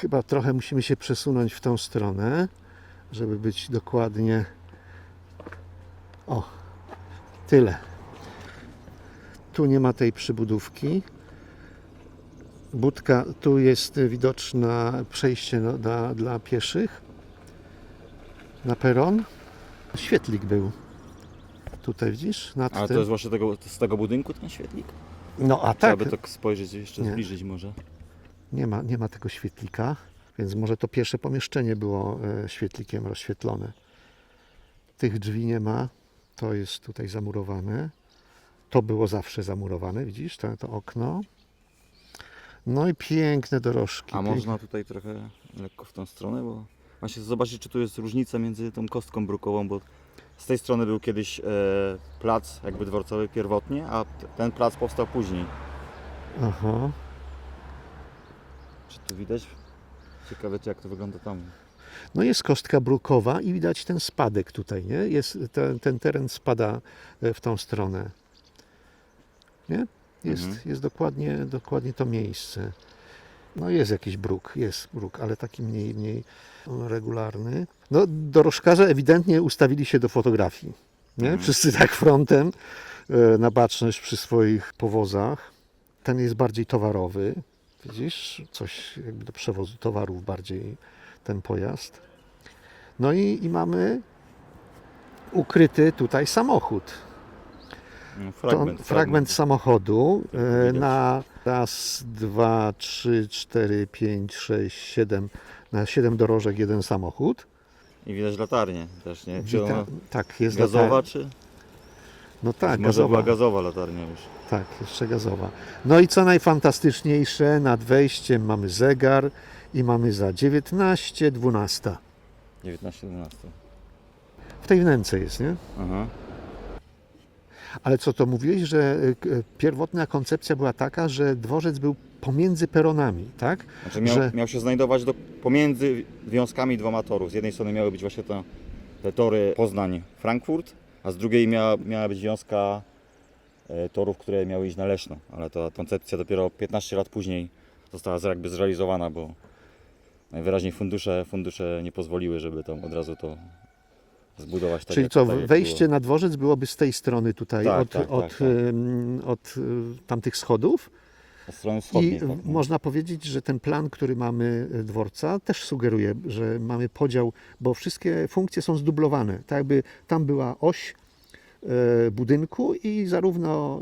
Chyba trochę musimy się przesunąć w tą stronę, żeby być dokładnie. O, tyle. Tu nie ma tej przybudówki. Budka, tu jest widoczne przejście dla, dla pieszych na peron. Świetlik był. Tutaj widzisz? Nad tym. to jest właśnie tego, z tego budynku ten świetlik? No a Trzeba tak, by tak spojrzeć jeszcze, Nie. zbliżyć może. Nie ma, nie ma tego świetlika, więc może to pierwsze pomieszczenie było e, świetlikiem rozświetlone. Tych drzwi nie ma, to jest tutaj zamurowane. To było zawsze zamurowane, widzisz, to, to okno. No i piękne dorożki. A można tutaj trochę lekko w tą stronę, bo właśnie zobaczyć, czy tu jest różnica między tą kostką brukową, bo z tej strony był kiedyś e, plac jakby dworcowy pierwotnie, a ten plac powstał później. Aha. Czy tu widać? Ciekawe, czy jak to wygląda tam. No jest kostka brukowa i widać ten spadek tutaj, nie? Jest, ten, ten teren spada e, w tą stronę. Nie? Jest, Mhm. jest dokładnie, dokładnie to miejsce. No jest jakiś bruk, jest bruk, ale taki mniej, mniej regularny. No dorożkarze ewidentnie ustawili się do fotografii. Nie? Mhm. Wszyscy tak frontem e, na baczność przy swoich powozach. Ten jest bardziej towarowy. Widzisz? Coś jakby do przewozu towarów bardziej ten pojazd. No i, i mamy ukryty tutaj samochód. No, To Fragment, fragment samochodu e, na raz, dwa, trzy, cztery, pięć, sześć, siedem, na siedem dorożek jeden samochód. I widać latarnię też, nie? Czy Wita- tak, jest gazowa, latar- czy? No tak, Może była gazowa. gazowa latarnia już. Tak, jeszcze gazowa. No i co najfantastyczniejsze, nad wejściem mamy zegar i mamy za 19, 12. 19-11. W tej wnęce jest, nie? Aha. Ale co to mówiłeś, że y, pierwotna koncepcja była taka, że dworzec był pomiędzy peronami, tak? Znaczy miał, Że- miał się znajdować do, pomiędzy wiązkami dwoma torów. Z jednej strony miały być właśnie te, te tory Poznań-Frankfurt, a z drugiej miała, miała być wiązka e, torów, które miały iść na Leszno. Ale ta koncepcja dopiero 15 lat później została jakby zrealizowana, bo najwyraźniej fundusze, fundusze nie pozwoliły, żeby tam od razu to zbudować tak Czyli jak, co, tak, wejście było. na dworzec byłoby z tej strony tutaj, Tak, od, tak, tak, od, tak. ym, od y, tamtych schodów. Od strony wschodniej. I tak, no. można powiedzieć, że ten plan, który mamy y, dworca, też sugeruje, że mamy podział, bo wszystkie funkcje są zdublowane. Tak jakby tam była oś y, budynku i zarówno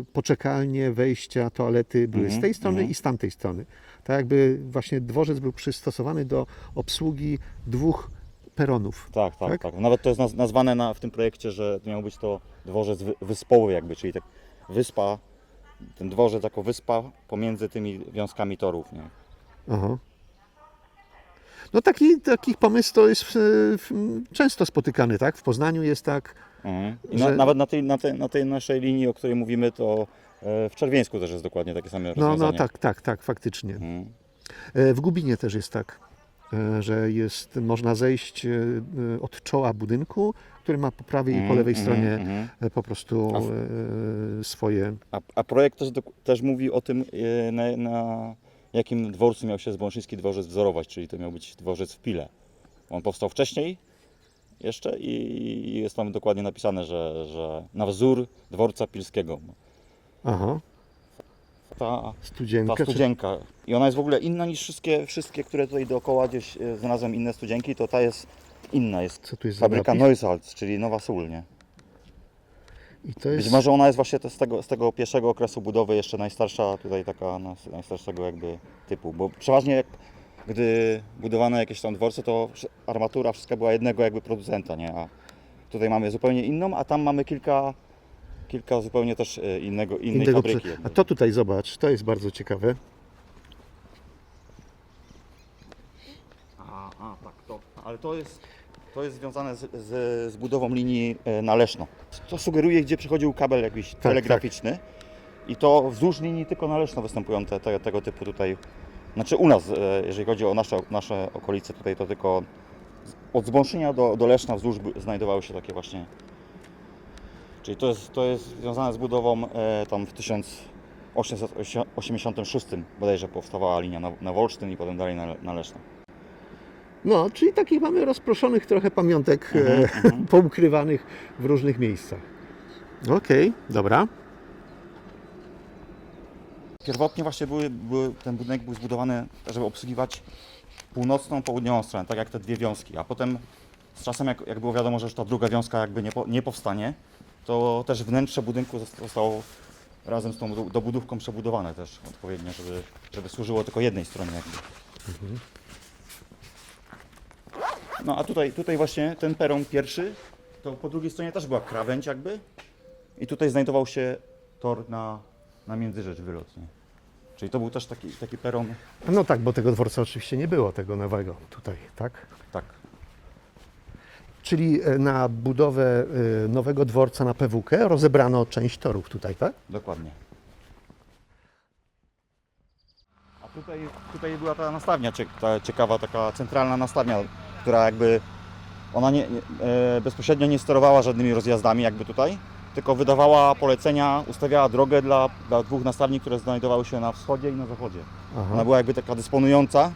y, poczekalnie, wejścia, toalety były z Mhm, tej strony mhm. i z tamtej strony. Tak jakby właśnie dworzec był przystosowany do obsługi dwóch peronów. Tak, tak, Tak? tak, Nawet to jest naz- nazwane na, w tym projekcie, że miał być to dworzec wy, wyspowy jakby, czyli tak wyspa, ten dworzec jako wyspa pomiędzy tymi wiązkami torów, nie? Aha. No taki, taki pomysł to jest w, w, często spotykany, tak? W Poznaniu jest tak. Mhm. I Że- na, nawet na tej, na, tej, na tej naszej linii, o której mówimy, to e, w Czerwieńsku też jest dokładnie takie same No, rozwiązanie. no tak, tak, tak, faktycznie. Mhm. E, W Gubinie też jest tak, e, że jest, można zejść e, e, od czoła budynku, który ma po prawej i po Mhm, lewej mhm, stronie e, po prostu A w- e, swoje. A, a projekt też, dok- też mówi o tym, e, na, na jakim dworcu miał się Zbąszyński dworzec wzorować, czyli to miał być dworzec w Pile. On powstał wcześniej jeszcze i, i jest tam dokładnie napisane, że, że na wzór dworca pilskiego. Aha, Ta, studzienka. ta studzienka. I ona jest w ogóle inna niż wszystkie, wszystkie które tutaj dookoła gdzieś e, znalazłem inne studzienki, to ta jest inna. Jest Co tu jest fabryka? Neusalz, czyli Nowa Sól, nie? Jest, Być może ona jest właśnie z tego, z tego pierwszego okresu budowy jeszcze najstarsza, tutaj taka nas- najstarszego jakby typu, bo przeważnie jak, gdy budowano jakieś tam dworce, to armatura wszystka była jednego jakby producenta, nie? A tutaj mamy zupełnie inną, a tam mamy kilka, kilka zupełnie też e, innego, innej innego fabryki. jakby. A to tutaj zobacz, to jest bardzo ciekawe. A, a tak, to. Ale to jest, to jest związane z, z, z budową linii e, na Leszno. To sugeruje, gdzie przechodził kabel jakiś tak. telegraficzny. I to wzdłuż linii tylko na Leszno występują te, te, tego typu tutaj. Znaczy u nas, e, jeżeli chodzi o nasze, nasze okolice tutaj, to tylko od Zbąszynia do, do Leszna wzdłuż znajdowały się takie właśnie. Czyli to jest, to jest związane z budową e, tam w 1000 1886 bodajże powstawała linia na, na Wolsztyn i potem dalej na, na Leszno. No, czyli takich mamy rozproszonych trochę pamiątek Mhm, e, mhm. poukrywanych w różnych miejscach. Okej, dobra. Pierwotnie właśnie były, były, ten budynek był zbudowany, żeby obsługiwać północną, południową stronę, tak jak te dwie wiązki, a potem z czasem, jak, jak było wiadomo, że już ta druga wiązka jakby nie, po, nie powstanie, to też wnętrze budynku zosta- zostało razem z tą do- dobudówką przebudowane też odpowiednio, żeby, żeby służyło tylko jednej stronie jakby. No a tutaj, tutaj właśnie ten peron pierwszy, to po drugiej stronie też była krawędź jakby i tutaj znajdował się tor na, na Międzyrzecz wylot, nie? Czyli to był też taki, taki peron, No tak, bo tego dworca oczywiście nie było, tego nowego tutaj, tak? tak, Czyli e, na budowę e, nowego dworca na PWK rozebrano część torów tutaj, tak? dokładnie. A tutaj, tutaj była ta nastawnia, ta ciekawa taka centralna nastawnia, która jakby ona nie, e, bezpośrednio nie sterowała żadnymi rozjazdami jakby tutaj, tylko wydawała polecenia, ustawiała drogę dla, dla dwóch nastawni, które znajdowały się na wschodzie i na zachodzie. Aha. Ona była jakby taka dysponująca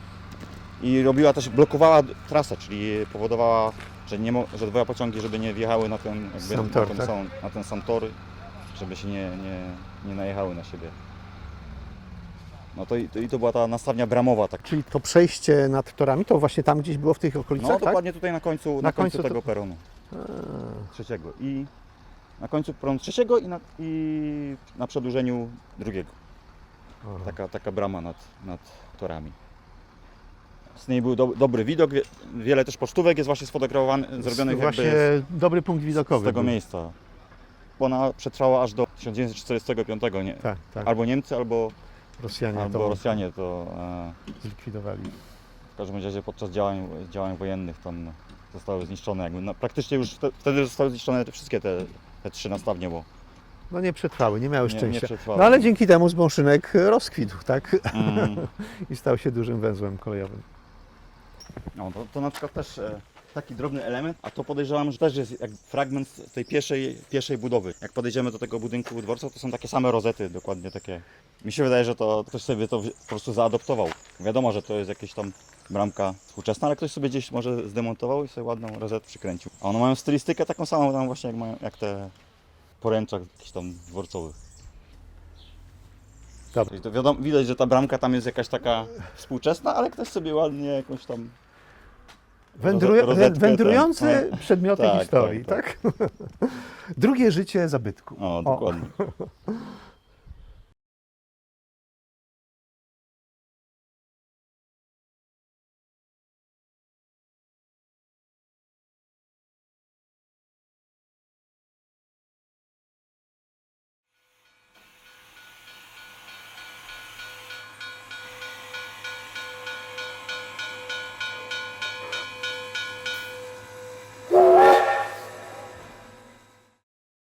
i robiła też, blokowała trasę, czyli powodowała, że, nie mo- że dwa pociągi, żeby nie wjechały na ten, jakby, Sam tor, na, ten tak? sam, na ten sam tor, żeby się nie, nie, nie najechały na siebie. No to, i- to, i to była ta nastawnia bramowa, tak. Czyli to przejście nad torami to właśnie tam gdzieś było w tych okolicach, No tak? dokładnie tutaj na końcu, na Na końcu, końcu to- tego peronu A, trzeciego i na końcu peronu trzeciego i na, i na przedłużeniu drugiego. aha. taka, taka brama nad, nad torami. Z niej był do, dobry widok, wie, wiele też pocztówek jest właśnie sfotografowanych, zrobionych Właśnie jakby dobry punkt widokowy. z tego był. miejsca. Ona przetrwała aż do 1945, nie? Tak, tak. albo Niemcy, albo, Rosjanie albo to Rosjanie to e, zlikwidowali. w każdym razie podczas działań, działań wojennych tam zostały zniszczone. Jakby, no, praktycznie już wte, wtedy zostały zniszczone te wszystkie te, te trzy nastawnie, bo No nie przetrwały, nie miały nie, nie szczęścia. przetrwały. no ale dzięki temu zbąszynek rozkwitł, tak? Mm. I stał się dużym węzłem kolejowym. No, to, to na przykład też e, taki drobny element, a to podejrzewam, że też jest jak fragment tej pierwszej, pierwszej budowy. Jak podejdziemy do tego budynku dworca, to są takie same rozety, dokładnie takie. Mi się wydaje, że to ktoś sobie to po prostu zaadoptował. Wiadomo, że to jest jakieś tam bramka współczesna, ale ktoś sobie gdzieś może zdemontował i sobie ładną rozetę przykręcił. A one mają stylistykę taką samą tam właśnie jak, mają, jak te poręczach jakichś tam dworcowych. Dobra. To wiadomo, widać, że ta bramka tam jest jakaś taka współczesna, ale ktoś sobie ładnie jakąś tam Wędruje, rozetkę wędrujący ten, przedmioty Tak, historii, tak, tak? Drugie życie zabytku. O, dokładnie.